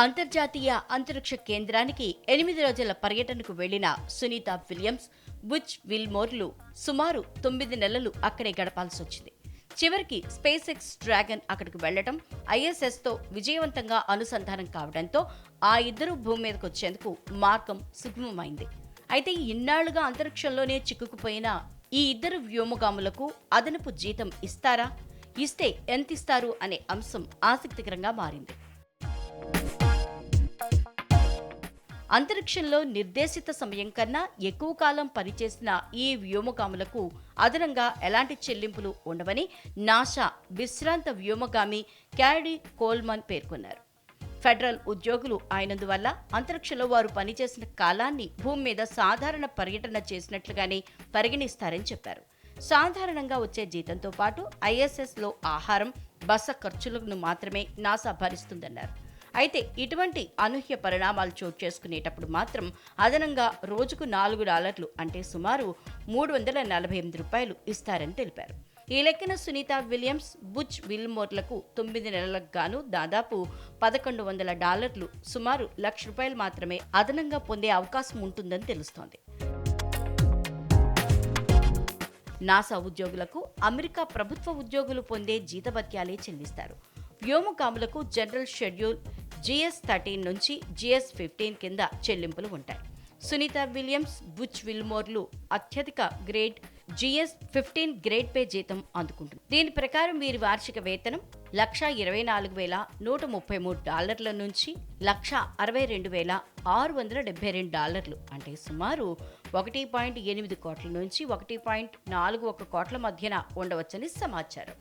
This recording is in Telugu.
అంతర్జాతీయ అంతరిక్ష కేంద్రానికి ఎనిమిది రోజుల పర్యటనకు వెళ్ళిన సునీత విలియమ్స్ బుచ్ విల్మోర్లు సుమారు తొమ్మిది నెలలు అక్కడే గడపాల్సి వచ్చింది. చివరికి స్పేస్ ఎక్స్ డ్రాగన్ అక్కడికి వెళ్ళడం ఐఎస్ఎస్తో విజయవంతంగా అనుసంధానం కావడంతో ఆ ఇద్దరు భూమి మీదకు వచ్చేందుకు మార్గం సుగమమైంది. అయితే ఇన్నాళ్ళుగా అంతరిక్షంలోనే చిక్కుకుపోయిన ఈ ఇద్దరు వ్యోమగాములకు అదనపు జీతం ఇస్తారా? ఇస్తే ఎంతిస్తారు అనే అంశం ఆసక్తికరంగా మారింది. అంతరిక్షంలో నిర్దేశిత సమయం కన్నా ఎక్కువ కాలం పనిచేసిన ఈ వ్యోమగాములకు అదనంగా ఎలాంటి చెల్లింపులు ఉండవని నాసా విశ్రాంత వ్యోమగామి క్యాడీ కోల్మన్ పేర్కొన్నారు. ఫెడరల్ ఉద్యోగులు అయినందువల్ల అంతరిక్షంలో వారు పనిచేసిన కాలాన్ని భూమి మీద సాధారణ పర్యటన చేసినట్లుగానే పరిగణిస్తారని చెప్పారు. సాధారణంగా వచ్చే జీతంతో పాటు ఐఎస్ఎస్లో ఆహారం బస ఖర్చులను మాత్రమే నాసా భరిస్తుందన్నారు. అయితే ఇటువంటి అనూహ్య పరిణామాలు చోటు చేసుకునేటప్పుడు మాత్రం అదనంగా రోజుకు నాలుగు డాలర్లు అంటే సుమారు మూడు వందల నలభై ఎనిమిది రూపాయలు ఇస్తారని తెలిపారు. ఈ లెక్కన సునీత విలియమ్స్ బుచ్ విల్మోర్లకు తొమ్మిది నెలలకు గాను దాదాపు పదకొండు వందల డాలర్లు సుమారు లక్ష రూపాయలు మాత్రమే అదనంగా పొందే అవకాశం ఉంటుందని తెలుస్తోంది. నాసా ఉద్యోగులకు అమెరికా ప్రభుత్వ ఉద్యోగులు పొందే జీతభత్యాలే చెల్లిస్తారు. వ్యోమకాములకు జనరల్ షెడ్యూల్ జిఎస్ థర్టీన్ నుంచి జిఎస్ ఫిఫ్టీన్ కింద చెల్లింపులు ఉంటాయి. సునీత విలియమ్స్ బుచ్ విల్మోర్లు అత్యధిక grade GS fifteen grade pay జీతం అందుకుంటుంది. దీని ప్రకారం వీరి వార్షిక వేతనం లక్ష ఇరవై నాలుగు వేల నూట ముప్పై మూడు డాలర్ల నుంచి లక్ష అరవై రెండు వేల ఆరు వందల డెబ్బై రెండు డాలర్లు అంటే సుమారు ఒకటి పాయింట్ ఎనిమిది కోట్ల నుంచి ఒకటి పాయింట్ నాలుగు ఒక కోట్ల మధ్యన ఉండవచ్చని సమాచారం.